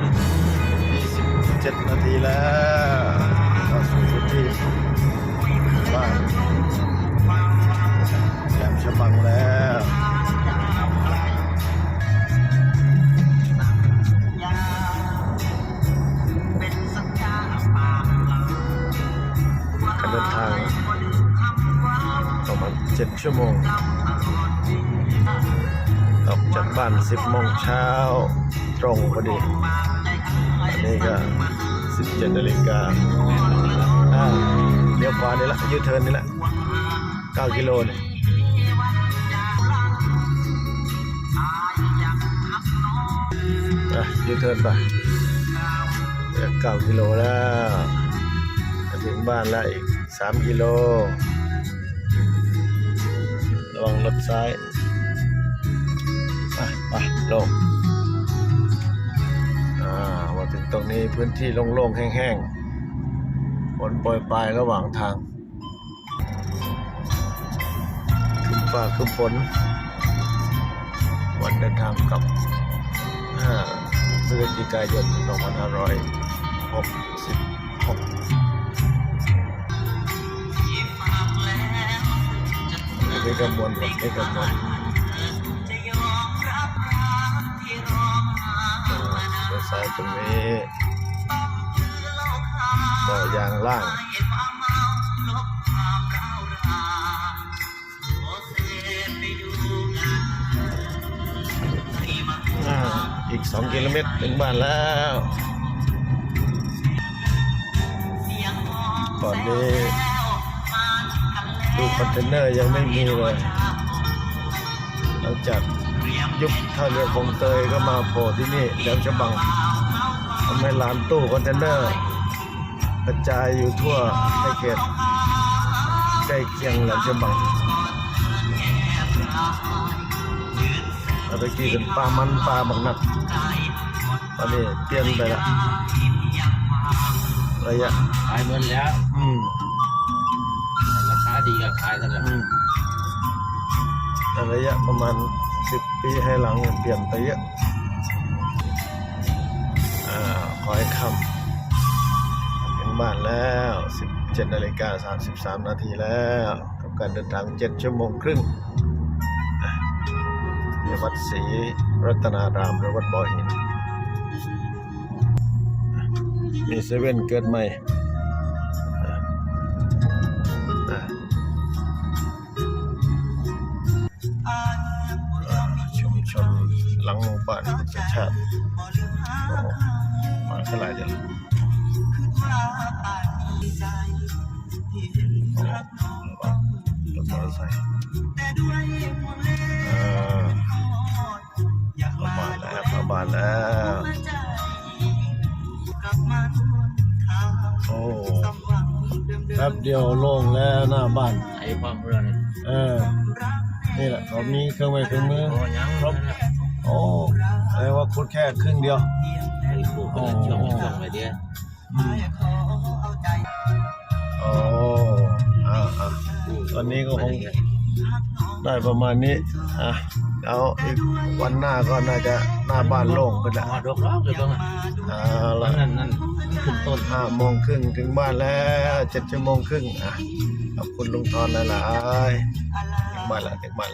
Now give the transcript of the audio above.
27 นาทีแล้วเข้าสู่พื้นที่บ้านแหลมฉบังแล้วการเดินทางประมาณ7ชั่วโมง จากบ้าน10โมงเช้าตรงพอดีอันนี้ก็17นาฬิกาอ่าเลี้ยวขวานี่ละยูเทิร์นนี่ละ9กิโลเนี่ยอะยูเทิร์นไปเหลือ9กิโลแล้วถึงบ้านแล้วอีก3กิโลระวังรถซ้าย ไปไปลงอ่ามาถึงตรงนี้พื้นที่โล่งๆ แห้งๆฝนโปรยปลายระหว่างทาง ขึ้นฟ้าขึ้นฝนวันเดินทางกลับ5พฤศจิกายน 2566นี่กำมวลก่อนนี่กำมวลเลี้ ซ้ายตรงนี้บ่อยางล่างอ่าอีก 2 กิโลเมตรถึงบ้านแล้วก่อนนี้ตู้คอนเทนเนอร์ยังไม่มีเลยหลังจาก ยุบท่าเรือคลองเตยก็มาโผล่ที่นี่แหลมฉบังทำให้ร้านตู้คอนเทนเนอร์กระจายอยู่ทั่วในเขตใกล้เคียงแหลมฉบังแล้วตะกี้เป็นปลามันปลาบักนัดตอนนี้เปลี่ยนไปละระยะขายเงินแล้วอืมราคาดีก็ขายกันแล้วอืมแต่ระยะประมาณ สิบปีให้หลังเนี่ยเปลี่ยนไปเยอะอ่าขอให้คำถึงบ้านแล้ว17นาฬิกา33นาทีแล้วกับการเดินทาง7ชั่วโมงครึ่งที่วัดศรีรัตนารามหรือวัดบ่อหินมีเซเว่นเกิดใหม่ ชนหลังหมู่บ้านพุทธชาติมาเท่าไหร่เดี๋ยวโอ้รถมอเตอร์ไซค์อ่าเข้าบ้านแล้วเข้าบ้านแล้วโอ้แป๊บเดียวโล่งแล้วหน้าบ้านไอ้ความเรื่องเออ นี่แหละเรามีเครื่องไม้เครื่องมือโอ้ยังครบโอ้แสดงว่าคุดแค่ครึ่งเดียวไอ้คู่คนละช่วงช่วงไปเดียวโอ้อ่าอ่าตอนนี้ก็คงได้ประมาณนี้อะแล้วอีกวันหน้าก็น่าจะหน้าบ้านโล่งขึ้นละมาดอกล้อเลยบ้างอ่าตอละนนั้นนั่นขึ้นต้นห้าโมงครึ่งถึงบ้านแล้วเจ็ดชั่วโมงครึ่งอะขอบคุณลุงทอนหลายๆ ถึงบ้า